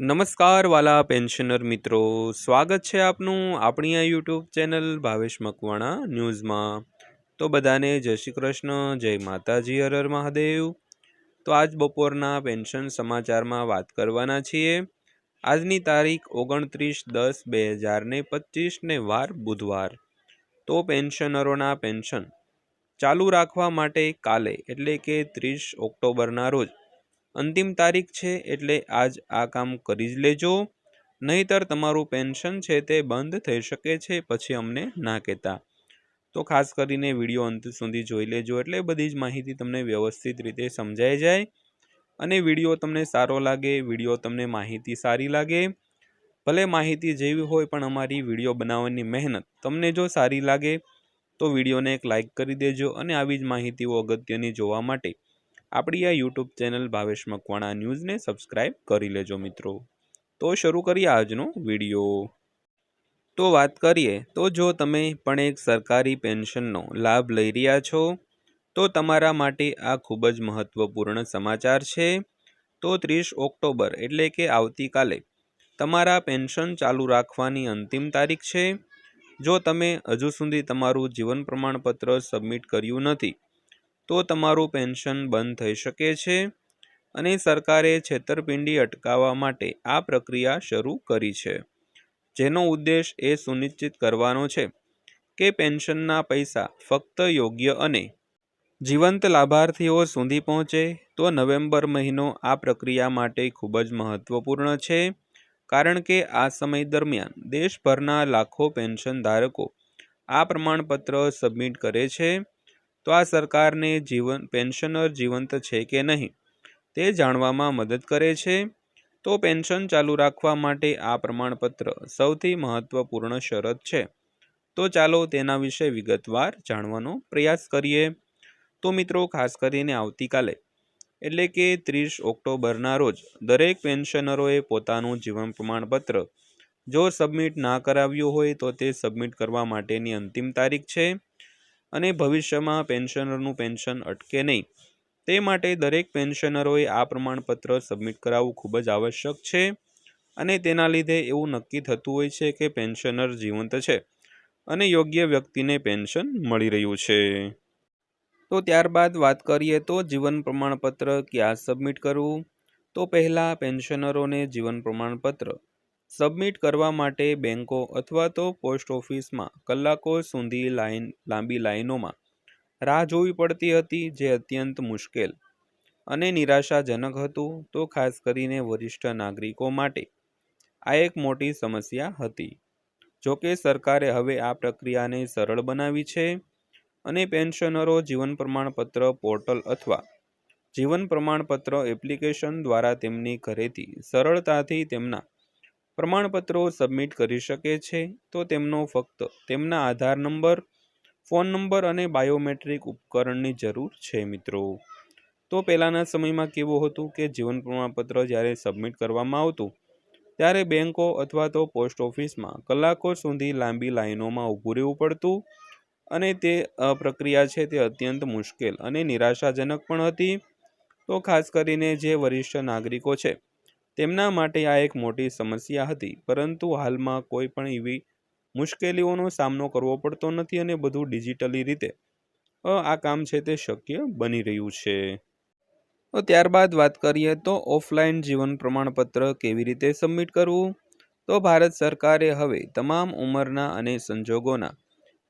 નમસ્કાર વાલા પેન્શનર મિત્રો. સ્વાગત છે આપનું આપણી આ યુટ્યુબ ચેનલ ભાવેશ મકવાણા ન્યૂઝમાં. તો બધાને જય શ્રી કૃષ્ણ, જય માતાજી, હર હર મહાદેવ. તો આજ બપોરના પેન્શન સમાચારમાં વાત કરવાના છીએ. આજની તારીખ ઓગણત્રીસ દસ બે હજારને પચીસને વાર બુધવાર. તો પેન્શનરોના પેન્શન ચાલુ રાખવા માટે કાલે, એટલે કે ત્રીસ ઓક્ટોબરના રોજ અંતિમ તારીખ છે એટલે આજ આ કામ કરી જ લેજો. નહીતર તમારું પેન્શન છે તે બંધ થઈ શકે છે, પછી અમને ના કહેતા. તો ખાસ કરીને વીડિયો અંત સુધી જોઈ લેજો એટલે બધી જ માહિતી તમને વ્યવસ્થિત રીતે સમજાઈ જાય. અને વીડિયો તમને સારો લાગે, વીડિયો તમને માહિતી સારી લાગે. ભલે માહિતી જેવી હોય પણ અમારી વીડિયો બનાવવાની મહેનત તમને જો સારી લાગે, તો વિડીયોને એક લાઇક કરી દેજો અને આવી જ માહિતીઓ અગત્યની જોવા માટે. આપણી આ યુટ્યુબ ચેનલ ભાવેશ મકવાણા ન્યૂઝને સબસ્ક્રાઈબ કરી લેજો મિત્રો. તો શરૂ કરીએ આજનો વીડિયો. તો વાત કરીએ, તો જો તમે પણ એક સરકારી પેન્શનનો લાભ લઈ રહ્યા છો, તો તમારા માટે આ ખૂબ જ મહત્ત્વપૂર્ણ સમાચાર છે. તો ત્રીસ ઓક્ટોબર એટલે કે આવતીકાલે તમારા પેન્શન ચાલુ રાખવાની અંતિમ તારીખ છે. જો તમે હજુ સુધી તમારું જીવન પ્રમાણપત્ર સબમિટ કર્યું નથી તો તમારું પેન્શન બંધ થઈ શકે છે અને સરકારે છેતરપિંડી અટકાવવા માટે આ પ્રક્રિયા શરૂ કરી છે. જેનો ઉદ્દેશ એ સુનિશ્ચિત કરવાનો છે કે પેન્શનના પૈસા ફક્ત યોગ્ય અને જીવંત લાભાર્થીઓ સુધી પહોંચે તો નવેમ્બર મહિનો આ પ્રક્રિયા માટે ખૂબ જ મહત્વપૂર્ણ છે કારણ કે આ સમય દરમિયાન દેશભરના લાખો પેન્શન ધારકો આ પ્રમાણપત્ર સબમિટ કરે છે તો આ સરકારને જીવન, પેન્શનર જીવંત છે કે નહીં? તે જાણવામાં મદદ કરે છે. તો પેન્શન ચાલુ રાખવા માટે આ પ્રમાણપત્ર સૌથી મહત્વપૂર્ણ શરત છે. તો ચાલો તેના વિશે વિગતવાર જાણવાનો પ્રયાસ કરીએ. તો મિત્રો, ખાસ કરીને આવતીકાલે, એટલે કે ત્રીસ ઓક્ટોબરના રોજ, દરેક પેન્શનરોએ પોતાનું જીવન પ્રમાણપત્ર, જો સબમિટ ના કરાવ્યું હોય તો તે સબમિટ કરવા માટેની અંતિમ તારીખ છે. અને ભવિષ્યમાં પેન્શનરનું પેન્શન અટકે નહીં. તે માટે દરેક પેન્શનરોએ આ પ્રમાણપત્ર સબમિટ કરાવવું ખૂબ જ આવશ્યક છે અને તેના લીધે એવું નક્કી થતું હોય છે કે પેન્શનર જીવંત છે અને યોગ્ય વ્યક્તિને પેન્શન મળી રહ્યું છે. તો ત્યારબાદ વાત કરીએ તો જીવન પ્રમાણપત્ર ક્યાં સબમિટ કરવું? તો પહેલાં પેન્શનરોને જીવન પ્રમાણપત્ર સબમિટ કરવા માટે બેંકો અથવા તો પોસ્ટ ઓફિસમાં કલાકો સુધી લાઈન લાંબી લાઈનોમાં રાહ જોવી પડતી હતી જે અત્યંત મુશ્કેલ અને નિરાશાજનક હતું, તો ખાસ કરીને વરિષ્ઠ નાગરિકો માટે. આ એક મોટી સમસ્યા હતી. જોકે સરકારે હવે આ પ્રક્રિયાને સરળ બનાવી છે અને પેન્શનરો જીવન પ્રમાણપત્ર પોર્ટલ અથવા જીવન પ્રમાણપત્ર એપ્લિકેશન દ્વારા તેમની ઘરેથી સરળતાથી તેમના પ્રમાણપત્રો સબમિટ કરી શકે છે તો તેમનો ફક્ત તેમના આધાર નંબર, ફોન નંબર અને બાયોમેટ્રિક ઉપકરણની જરૂર છે મિત્રો. તો પહેલાંના સમયમાં કેવું હતું કે જીવન પ્રમાણપત્ર જ્યારે સબમિટ કરવામાં આવતું, ત્યારે બેન્કો અથવા તો પોસ્ટ ઓફિસમાં કલાકો સુધી લાંબી લાઈનોમાં ઊભું રહેવું પડતું અને તે પ્રક્રિયા છે તે અત્યંત મુશ્કેલ અને નિરાશાજનક પણ હતી. તો ખાસ કરીને જે વરિષ્ઠ નાગરિકો છે તેમના માટે આ એક મોટી સમસ્યા હતી, પરંતુ હાલમાં કોઈ પણ એવી મુશ્કેલીઓનો સામનો કરવો પડતો નથી અને બધું ડિજિટલી રીતે આ કામ છે તે શક્ય બની રહ્યું છે. ત્યારબાદ વાત કરીએ તો ઓફલાઈન જીવન પ્રમાણપત્ર કેવી રીતે સબમિટ કરવું? તો ભારત સરકારે હવે તમામ ઉંમરના અને સંજોગોના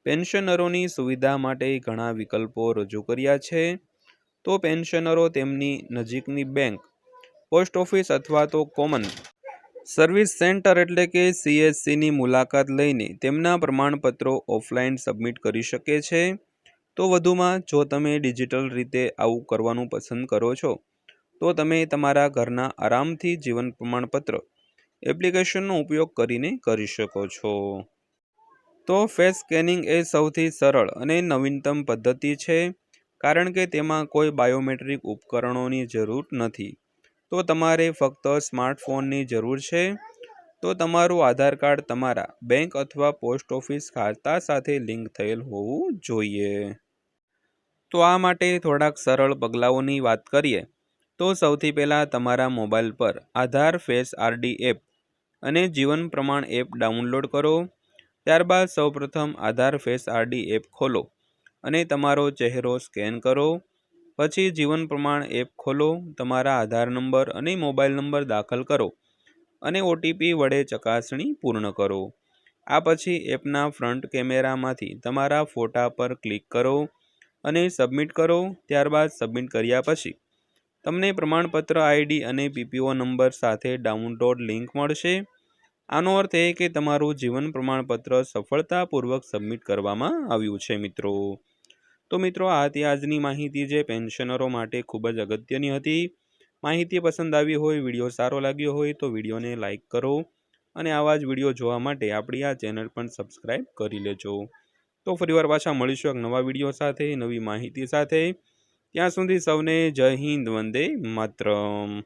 પેન્શનરોની સુવિધા માટે ઘણા વિકલ્પો રજૂ કર્યા છે. તો પેન્શનરો તેમની નજીકની બેંક પોસ્ટ ઓફિસ અથવા તો કોમન સર્વિસ સેન્ટર એટલે કે સીએસસીની મુલાકાત લઈને તેમના પ્રમાણપત્રો ઓફલાઈન સબમિટ કરી શકે છે. તો વધુમાં, જો તમે ડિજિટલ રીતે આવું કરવાનું પસંદ કરો છો, તો તમે તમારા ઘરના આરામથી જીવન પ્રમાણપત્ર એપ્લિકેશનનો ઉપયોગ કરીને કરી શકો છો. તો ફેસ સ્કેનિંગ એ સૌથી સરળ અને નવીનતમ પદ્ધતિ છે, કારણ કે તેમાં કોઈ બાયોમેટ્રિક ઉપકરણોની જરૂર નથી. તો તમારે ફક્ત સ્માર્ટફોનની જરૂર છે. તો તમારું આધાર કાર્ડ તમારા બેંક અથવા પોસ્ટ ઓફિસ ખાતા સાથે લિંક થયેલ હોવું જોઈએ. તો આ માટે થોડાક સરળ પગલાઓની વાત કરીએ. તો સૌથી પહેલાં તમારા મોબાઈલ પર આધાર ફેસ આરડી એપ અને જીવન પ્રમાણ એપ ડાઉનલોડ કરો. ત્યારબાદ સૌપ્રથમ આધાર ફેસ આરડી એપ ખોલો અને તમારો ચહેરો સ્કેન કરો. પછી જીવન પ્રમાણ એપ ખોલો, તમારા આધાર નંબર અને મોબાઈલ નંબર દાખલ કરો અને ઓટીપી વડે ચકાસણી પૂર્ણ કરો. આ પછી એપના ફ્રન્ટ કેમેરામાંથી તમારા ફોટા પર ક્લિક કરો અને સબમિટ કરો, ત્યારબાદ સબમિટ કર્યા પછી તમને પ્રમાણપત્ર આઈડી અને પીપીઓ નંબર સાથે ડાઉનલોડ લિંક મળશે. આનો અર્થ એ કે તમારું જીવન પ્રમાણપત્ર સફળતાપૂર્વક સબમિટ કરવામાં આવ્યું છે મિત્રો. તો મિત્રો, આ હતી આજની માહિતી જે પેન્શનરો માટે ખૂબ જ અગત્યની હતી. માહિતી પસંદ આવી હોય, વીડિયો સારો લાગ્યો હોય તો વિડીયોને લાઇક કરો અને આવા જ વીડિયો જોવા માટે આપણી આ ચેનલ પણ સબસ્ક્રાઈબ કરી લેજો. તો ફરીવાર પાછા મળીશું એક નવા વીડિયો સાથે, નવી માહિતી સાથે. ત્યાં સુધી સૌને જય હિન્દ, વંદે માતરમ.